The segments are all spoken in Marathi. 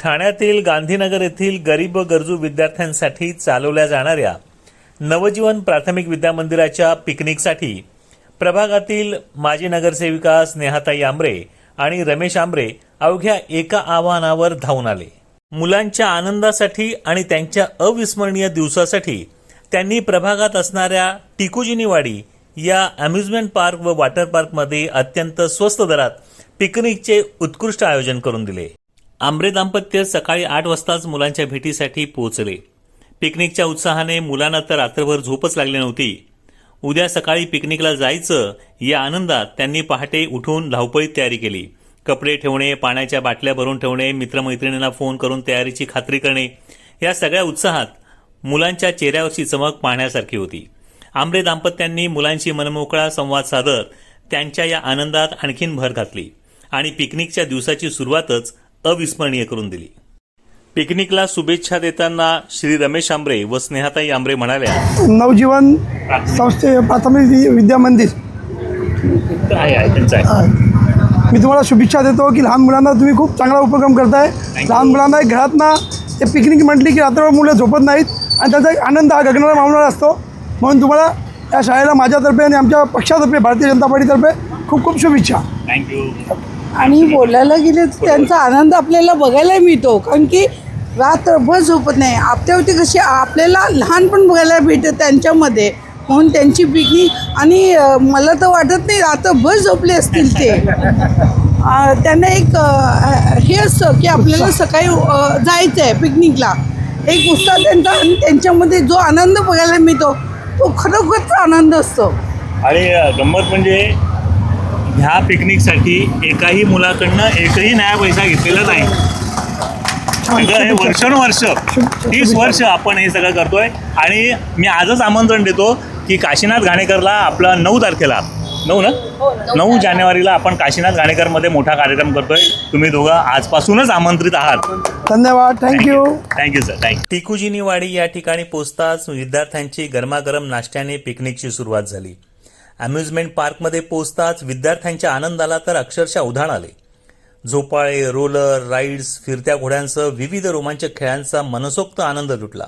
ठाण्यातील गांधीनगर येथील गरीब व गरजू विद्यार्थ्यांसाठी चालवल्या जाणाऱ्या नवजीवन प्राथमिक विद्यामंदिराच्या पिकनिकसाठी प्रभागातील माजी नगरसेविका स्नेहाताई आंबरे आणि रमेश आंबरे अवघ्या एका आव्हानावर धावून आले. मुलांच्या आनंदासाठी आणि त्यांच्या अविस्मरणीय दिवसासाठी त्यांनी प्रभागात असणाऱ्या टिकुजिनीवाडी या अम्युजमेंट पार्क व वॉटर पार्कमध्ये अत्यंत स्वस्त दरात पिकनिकचे उत्कृष्ट आयोजन करून दिले. आंबरे दाम्पत्य सकाळी आठ वाजताच मुलांच्या भेटीसाठी पोहोचले. पिकनिकच्या उत्साहाने मुलांना तर रात्रभर झोपच लागली नव्हती. उद्या सकाळी पिकनिकला जायचं या आनंदात त्यांनी पहाटे उठून धावपळीत तयारी केली. कपडे ठेवणे पाण्याच्या बाटल्या भरून ठेवणे मित्रमैत्रिणींना फोन करून तयारीची खात्री करणे या सगळ्या उत्साहात मुलांच्या चेहऱ्यावरची चमक पाहण्यासारखी होती. आंबरे दाम्पत्यांनी मुलांशी मनमोकळा संवाद साधत त्यांच्या या आनंदात आणखीन भर घातली आणि पिकनिकच्या दिवसाची सुरुवातच अविस्मरणीय करून दिली. पिकनिकला शुभेच्छा देताना श्री रमेश आंबरे व स्नेहाताई आंबरे म्हणाल्या नवजीवन संस्थे प्राथमिक विद्या मंदिर. आहे आहे त्यांचं आहे. अ, मी तुम्हाला शुभेच्छा देतो की लहान मुलांना तुम्ही खूप चांगला उपक्रम करताय. लहान मुलांना घरात ना ते पिकनिक म्हटली की रात्रभर मुलं झोपत नाहीत आणि त्याचा एक आनंद हा गगनाला मावणारा असतो. म्हणून तुम्हाला या शाळेला माझ्यातर्फे आणि आमच्या पक्षातर्फे भारतीय जनता पार्टीतर्फे खूप खूप शुभेच्छा. थँक्यू आणि बोलायला गेले तर त्यांचा आनंद आपल्याला बघायला मिळतो. कारण की रात्रभर झोपत नाही. आपल्यावरती कशी आपल्याला लहानपण बघायला भेटतं त्यांच्यामध्ये. म्हणून त्यांची पिकनिक आणि मला तर वाटत नाही रात्रभर झोपले असतील ते. त्यांना एक हे असतं की आपल्याला सकाळी जायचं आहे पिकनिकला. एक उत्साह त्यांचा आणि त्यांच्यामध्ये जो आनंद बघायला मिळतो तो खरोखरचा आनंद असतो. आणि गंमत म्हणजे ह्या पिकनिकसाठी एकाही मुलाकडनं एकही नया पैसा घेतलेला नाही. सगळं हे वर्षानुवर्ष तीस वर्ष आपण हे सगळं करतोय. आणि मी आजच आमंत्रण देतो की काशीनाथ घाणेकरला आपला नऊ तारखेला नऊ ना? नऊ जानेवारीला. आपण काशीनाथ घाणेकरमध्ये मोठा कार्यक्रम करतोय. तुम्ही दोघं आजपासूनच आमंत्रित आहात. धन्यवाद thank you thank you sir thank you Tikujini Wadi या ठिकाणी पोचताच विद्यार्थ्यांची गरमागरम नाश्त्याने पिकनिकची सुरुवात झाली. अम्युजमेंट पार्कमध्ये पोचताच विद्यार्थ्यांच्या आनंदाला तर अक्षरशः उधाण आले. झोपाळे रोलर राईड्स फिरत्या घोड्यांसह विविध रोमांचक खेळांचा मनसोक्त आनंद लुटला.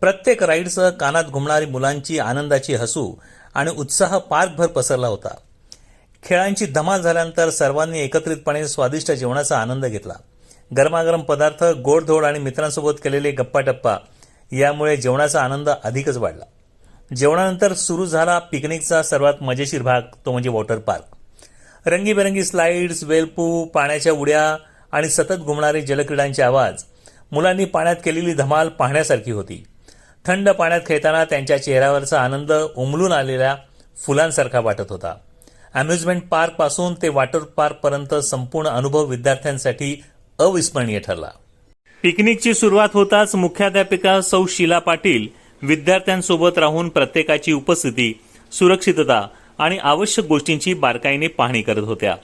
प्रत्येक राईडसह कानात घुमणारी मुलांची आनंदाची हसू आणि उत्साह पार्कभर पसरला होता. खेळांची धमाल झाल्यानंतर सर्वांनी एकत्रितपणे स्वादिष्ट जेवणाचा आनंद घेतला. गरमागरम पदार्थ गोडधोड आणि मित्रांसोबत केलेले गप्पाटप्पा यामुळे जेवणाचा आनंद अधिकच वाढला. जेवणानंतर सुरू झाला पिकनिकचा सर्वात मजेशीर भाग तो म्हणजे वॉटर पार्क. रंगीबेरंगी स्लाइड्स वेलपू पाण्याच्या उड्या आणि सतत घुमणारे जलक्रीडांचे आवाज मुलांनी पाण्यात केलेली धमाल पाहण्यासारखी होती. थंड पाण्यात खेळताना त्यांच्या चेहऱ्यावरचा आनंद उमलून आलेल्या फुलांसारखा वाटत होता. अम्युजमेंट पार्कपासून ते वॉटर पार्कपर्यंत संपूर्ण अनुभव विद्यार्थ्यांसाठी अविस्मरणीय ठरला. पिकनिकची सुरुवात होताच मुख्याध्यापिका सौ शीला पाटील विद्यार्थ्यांसोबत राहून प्रत्येकाची उपस्थिती सुरक्षितता आणि आवश्यक गोष्टींची बारकाईने पाहणी करत होत्या.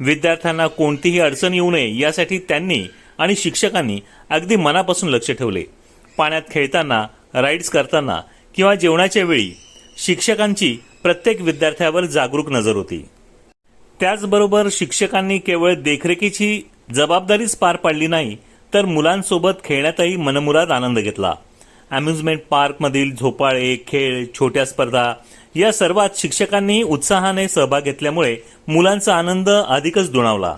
विद्यार्थ्यांना कोणतीही अडचण येऊ नये यासाठी त्यांनी आणि शिक्षकांनी अगदी मनापासून लक्ष ठेवले. पाण्यात खेळताना राईड्स करताना किंवा जेवणाच्या वेळी शिक्षकांची प्रत्येक विद्यार्थ्यावर जागरूक नजर होती. त्याचबरोबर शिक्षकांनी केवळ देखरेखीची जबाबदारीच पार पाडली नाही तर मुलांसोबत खेळण्यातही मनमुराद आनंद घेतला. अम्युजमेंट पार्कमधील झोपाळे खेळ छोट्या स्पर्धा या सर्वात शिक्षकांनी उत्साहाने सहभाग घेतल्यामुळे मुलांचा आनंद अधिकच दुणावला.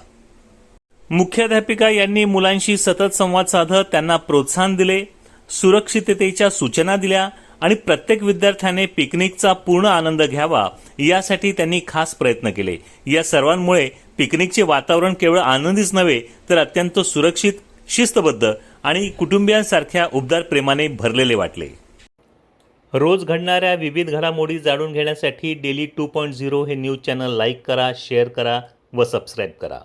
मुख्याध्यापिका यांनी मुलांशी सतत संवाद साधत त्यांना प्रोत्साहन दिले सुरक्षिततेच्या सूचना दिल्या आणि प्रत्येक विद्यार्थ्याने पिकनिकचा पूर्ण आनंद घ्यावा यासाठी त्यांनी खास प्रयत्न केले. या सर्वांमुळे पिकनिकचे वातावरण केवळ आनंदीच नव्हे तर अत्यंत सुरक्षित शिस्तबद्ध आणि कुटुंबियांसारख्या उबदार प्रेमाने भरलेले वाटले. रोज घडणाऱ्या विविध घडामोडी जाणून घेण्यासाठी डेली टू पॉईंट झिरो हे न्यूज चॅनल लाईक करा शेअर करा व सबस्क्राईब करा.